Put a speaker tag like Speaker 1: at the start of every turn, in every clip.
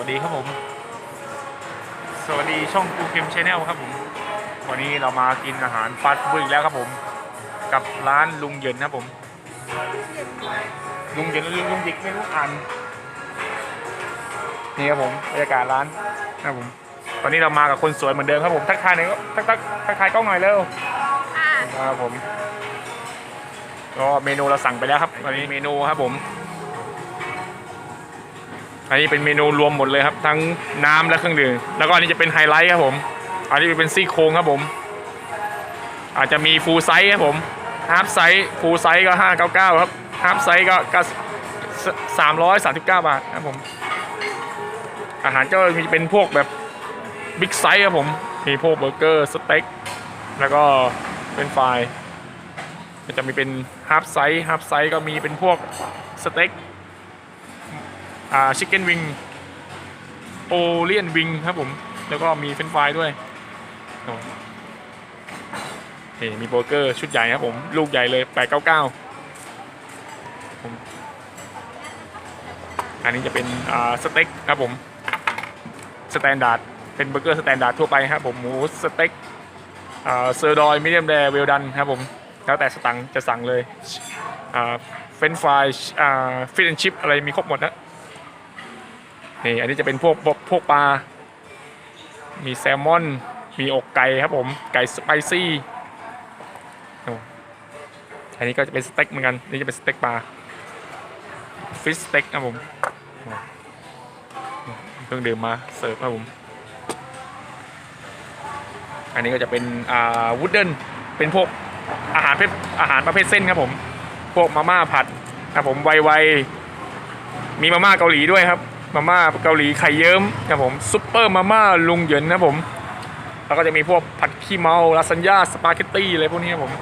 Speaker 1: วัสดีครับผม สวัสดีช่องกูเกมชาแนลครับผม วันนี้เรามากินอาหารฟาสต์ฟู้ดอีกแล้วครับผม กับร้านลุงเหยินครับผม ลุงเหยินหรือลุงหยิกไม่รู้อ่านนี่ครับผมบรรยากาศร้านนะครับผม ตอนนี้เรามากับคนสวยเหมือนเดิมครับผม ทักทายหน่อยก็ทักทักทักทายกล้องหน่อยเร็ว
Speaker 2: ค่ะ
Speaker 1: ครับผม ก็เมนูเราสั่งไปแล้วครับอันนี้เมนูครับผม อันนี้เป็นเมนูรวมหมดเลยครับ ทั้งน้ำและเครื่องดื่มแล้วก็อันนี้จะเป็นไฮไลท์ครับผม อันนี้เป็นซี่โครงครับผม อาจจะมีฟูลไซส์ครับผมฮาร์ฟไซส์ฟูลไซส์ก็599ครับฮาร์ฟไซส์ก็ก็339บาทครับผม อาหารก็มีเป็นพวกแบบบิ๊กไซส์ครับผม มีพวกเบอร์เกอร์สเต็กแล้วก็เป็นไฟรายก็จะมีเป็นฮาร์ฟไซส์ฮาร์ฟไซส์ก็มีเป็นพวกสเต็ก อ่าชิคเก้นวิงโอเลียนวิงครับผม แล้วก็มีเฟรนฟรายด้วยนี่มีเบอร์เกอร์ชุดใหญ่ครับผม ลูกใหญ่เลย 899 อันนี้จะเป็นอ่าสเต็กครับผม สแตนดาร์ด เป็นเบอร์เกอร์สแตนดาร์ดทั่วไปครับผมหมูสเต็กเซอร์ดอยมีเดียมแดร์เวลดันครับผม แล้วแต่สตังจะสั่งเลยเฟรนฟรายฟิชแอนชิพอะไรมีครบหมดนะ นี่อันนี้จะเป็นพวกพวกปลา มีแซลมอน มีอกไก่ครับผม ไก่สไปซี่ อันนี้ก็จะเป็นสเต็กเหมือนกัน นี่จะเป็นสเต็กปลา ฟิชสเต็กครับผมเครื่องดื่มมาเสิร์ฟครับผม อันนี้ก็จะเป็นอ่าวูดเดิลเป็นพวกอาหารเพศอาหารประเภทเส้นครับผม พวกมาม่าผัดครับผมไวๆมีมาม่าเกาหลีด้วยครับ มาม่าเกาหลีไข่เยิ้มครับผมซุปเปอร์มาม่าลุงเหยินนะผม แล้วก็จะมีพวกผัดขี้เมาลาซานญ่าสปาเกตตี้อะไรพวกนี้ครับผม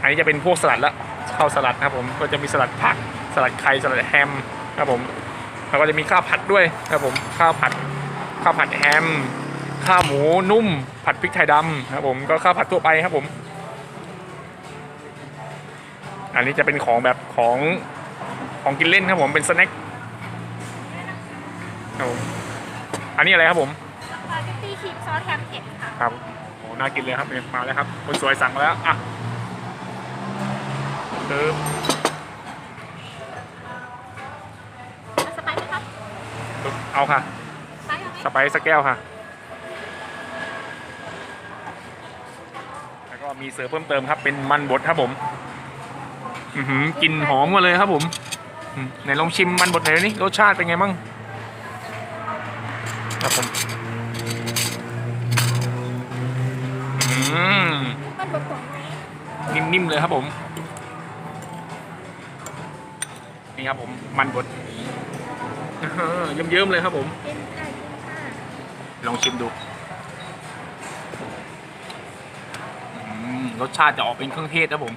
Speaker 1: อันนี้จะเป็นพวกสลัดละข้าวสลัดนะครับผมก็จะมีสลัดผักสลัดไข่สลัดแฮมครับผมแล้วก็จะมีข้าวผัดด้วยครับผมข้าวผัดข้าวผัดแฮมข้าวหมูนุ่ม ผัดพริกไทยดำครับผมก็ข้าวผัดทั่วไปครับผม อันนี้จะเป็นของแบบของของกินเล่นครับผมเป็นสแน็ค ครับผมอันนี้อะไรครับผม
Speaker 2: สปาเกตตี้ครีมซอสแฮมเผ็ดค่ะ
Speaker 1: ครับโอ้น่ากินเลยครับเนี่ยมาแล้วครับ คนสวยสั่งมาแล้วอะปึ๊บ
Speaker 2: แล้วสไปซ์ไหมคะ
Speaker 1: ปึ๊บเอาค่ะ
Speaker 2: สไปซ์เอาไหม
Speaker 1: สไปซ์สักแก้วค่ะ แล้วก็มีเสิร์ฟเพิ่มเติมครับ เป็นมันบดครับผม อือหือกลินหอมมาเลยครับผมอืมไหนลองชิมมันบดหน่อยนี่รสชาติเป็นไงมั่ง ครับผมอืม
Speaker 2: มันบดผงไหม
Speaker 1: นิ่มๆเลยครับผม นี่ครับผม มันบดอื้อหือเยิ้มๆเลยครับผม
Speaker 2: เป็นไก่ค่ะ
Speaker 1: ลองชิมดูอืมรสชาติจะออกเป็นเครื่องเทศครับผม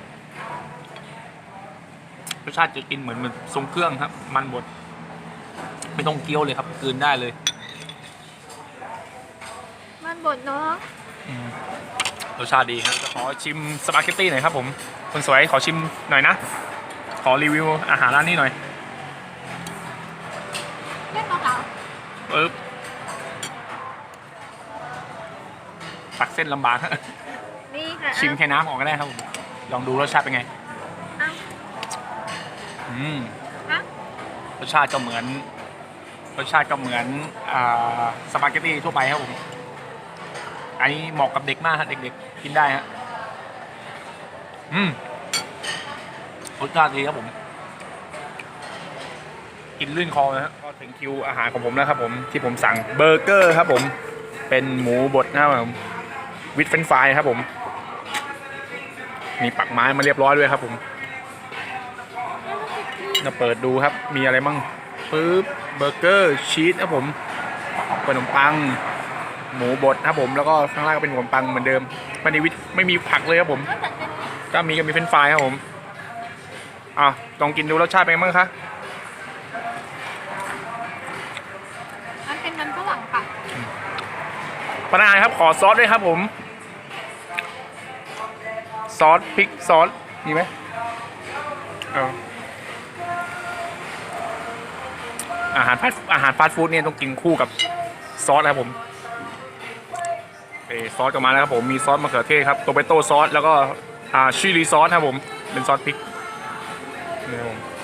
Speaker 1: รสชาติจะกินเหมือนเหมือนทรงเครื่องครับ มันบดไม่ต้องเคี้ยวเลยครับกลืนได้เลย
Speaker 2: มันบดเนาะ
Speaker 1: อืมรสชาติดีครับจะขอชิมสปาเกตตี้หน่อยครับผมคนสวยขอชิมหน่อยนะ ขอรีวิวอาหารร้านนี้หน่อย
Speaker 2: เรียกเปล่า
Speaker 1: ปึ๊บตักเส้นลำบาก
Speaker 2: ๆนี่ค่ะ
Speaker 1: ชิมแค่น้ำออกก็ได้ครับผมลองดูรสชาติเป็นไง
Speaker 2: เอา
Speaker 1: อืม
Speaker 2: เอา
Speaker 1: รสชาติก็เหมือน รสชาติก็เหมือนอ่าสปาเกตตี้ทั่วไปครับผม อันนี้เหมาะกับเด็กมากครับเด็กๆกินได้ฮะอืมรสชาติดีครับผม กินลื่นคอนะฮะก็ถึงคิวอาหารของผมแล้วครับผมที่ผมสั่งเบอร์เกอร์ครับผม เป็นหมูบดนะครับผมวิดเฟนฟรายครับผม มีปักไม้มาเรียบร้อยด้วยครับผมเราเปิดดูครับมีอะไรมั่งปึ๊บเบอร์เกอร์ชีสครับผมขนมปัง หมูบดครับผมแล้วก็ข้างล่างก็เป็นขนมปังเหมือนเดิมไม่มีวิไม่มีผักเลยครับผม
Speaker 2: แล้วแต่เป็น
Speaker 1: ก็มีก็มีเฟรนช์ฟรายครับผมอะลองกินดูรสชาติเป็นไงบ้างคะ
Speaker 2: มันเป็นมันฝรั่งค่ะ
Speaker 1: พนักงานครับขอซอสด้วยครับผม ซอสพริกซอสมีไหมเอาอาหารฟาสอาหารฟาสต์ฟู้ดเนี่ยต้องกินคู่กับซอสนะครับผม เอซอสก็มาแล้วครับผมมีซอสมะเขือเทศครับโตเปโต้ซอสแล้วก็อ่าชิลลีซอสครับผมเป็นซอสพริกนี่ครับผม